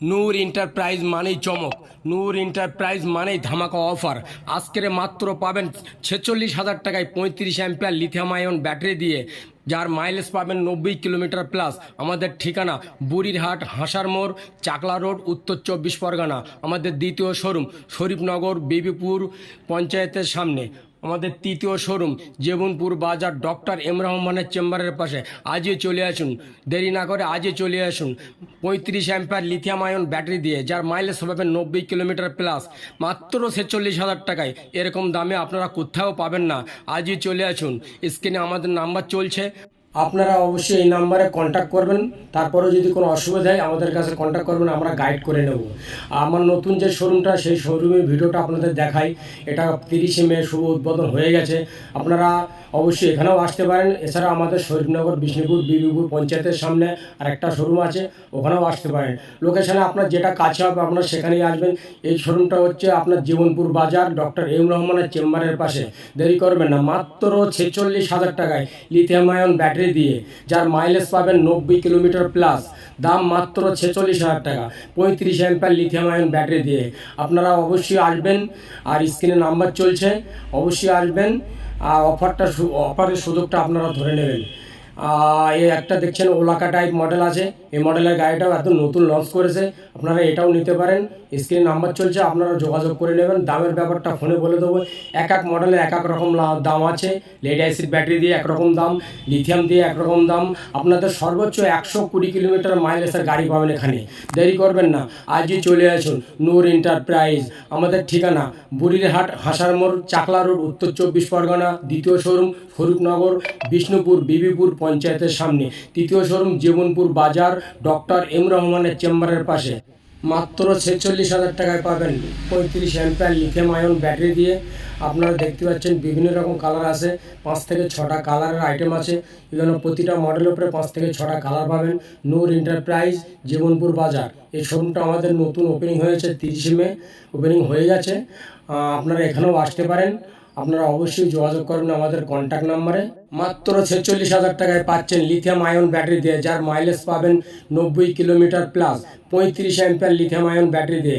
নূর enterprise মানেই চমক। নূর enterprise মানেই ধামাকা অফার। আজকের মাত্র পাবেন ছেচল্লিশ হাজার টাকায় পঁয়ত্রিশ অ্যাম্পিয়ার লিথিয়াম আয়ন ব্যাটারি দিয়ে, যার মাইলেজ পাবেন নব্বই কিলোমিটার প্লাস আমাদের ঠিকানা বুড়িরহাট, হাসার মোড়, চাকলা রোড, উত্তর চব্বিশ পরগনা। আমাদের দ্বিতীয় শোরুম, শরীফনগর, বিবিপুর পঞ্চায়েতের সামনে। আমাদের তৃতীয় শোরুম, জীবনপুর বাজার, ডক্টর এম রহমানের চেম্বারের পাশে। আজই চলে আসুন। দেরি না করে আজই চলে আসুন। পঁয়ত্রিশ অ্যাম্পার লিথিয়াম আয়ন ব্যাটারি দিয়ে, যার মাইলেজ হবে নব্বই কিলোমিটার প্লাস। মাত্র ছেচল্লিশ হাজার টাকায়। এরকম দামে আপনারা কোথাও পাবেন না। আজই চলে আসুন। স্ক্রিনে আমাদের নাম্বার চলছে। আপনারা অবশ্যই এই নাম্বারে কন্ট্যাক্ট করবেন। তারপরে যদি কোনো অসুবিধা হয়, আমাদের কাছে কন্ট্যাক্ট করবেন, আমরা গাইড করে নেব। আমার নতুন যে শোরুমটা সেই শোরুমের ভিডিওটা আপনাদের দেখাই। এটা তিরিশে মে শুভ উদ্বোধন হয়ে গেছে। আপনারা অবশ্যই এখানেও আসতে পারেন। এছাড়া আমাদের শরীফনগর, বিষ্ণুপুর, বিবিপুর পঞ্চায়েতের সামনে আর একটা শোরুম আছে, ওখানেও আসতে পারেন। লোকেশানে আপনার যেটা কাছে হবে, আপনারা সেখানেই আসবেন। এই শোরুমটা হচ্ছে আপনার জীবনপুর বাজার ডক্টর এম রহমানের চেম্বারের পাশে। দেরি করবেন না, মাত্র ছেচল্লিশ হাজার টাকায় লিথিয়াম আয়ন ব্যাটারি দিয়ে, যার মাইলেজ পাবেন নব্বই কিলোমিটার প্লাস দাম মাত্র ছেচল্লিশ হাজার টাকা। পঁয়ত্রিশ অ্যাম্পার লিথিয়াম আয়ন ব্যাটারি দিয়ে। আপনারা অবশ্যই আসবেন, আর স্ক্রিনে নাম্বার চলছে, অবশ্যই আসবেন, আর অফারটা অফারের সুযোগটা আপনারা ধরে নেবেন। এই একটা দেখছেন ওলাকা টাইপ মডেল আছে। এই মডেলের গাড়িটাও একদম নতুন লঞ্চ করেছে। আপনারা এটাও নিতে পারেন। স্ক্রিন নাম্বার চলছে, আপনারা যোগাযোগ করে নেবেন। দামের ব্যাপারটা ফোনে বলে দেবো। এক এক মডেলে এক এক রকম দাম আছে। লেড অ্যাসিড ব্যাটারি দিয়ে একরকম দাম লিথিয়াম দিয়ে একরকম দাম। আপনাদের সর্বোচ্চ একশো কুড়ি কিলোমিটার মাইলেজের গাড়ি পাবেন এখানে। দেরি করবেন না। আজই চলে আসুন, নূর এন্টারপ্রাইজ আমাদের ঠিকানা, বুড়িরহাট, হাসার মোড়, চাকলা রোড, উত্তর চব্বিশ পরগনা, দ্বিতীয় শোরুম ফরুকনগর বিষ্ণুপুর, বিবিপুর পঞ্চায়েতের সামনে। তৃতীয় শোরুম জীবনপুর বাজার, ডক্টর এম রহমানের চেম্বারের পাশে। মাত্র ছেচল্লিশ হাজার টাকায় পাবেন পঁয়ত্রিশ অ্যাম্পিয়ার লিথিয়াম আয়ন ব্যাটারি দিয়ে। আপনারা দেখতে পাচ্ছেন বিভিন্ন রকম কালার আছে। পাঁচ থেকে ছটা কালারের আইটেম আছে। এখানে প্রতিটা মডেলের উপরে পাঁচ থেকে ছটা কালার পাবেন। নূর এন্টারপ্রাইজ, জীবনপুর বাজার। এই শোরুমটা আমাদের নতুন ওপেনিং হয়েছে তিরিশে মে। ওপেনিং হয়ে গেছে। আপনারা এখানেও আসতে পারেন। আপনারা অবশ্যই যোগাযোগ করবেন আমাদের কন্ট্যাক্ট নাম্বারে মাত্র ছেচল্লিশ হাজার টাকায় পাচ্ছেন লিথিয়াম আয়ন ব্যাটারি দিয়ে, যার মাইলেজ পাবেন নব্বই কিলোমিটার প্লাস পঁয়ত্রিশ অ্যাম্পিয়ার লিথিয়াম আয়ন ব্যাটারি দিয়ে।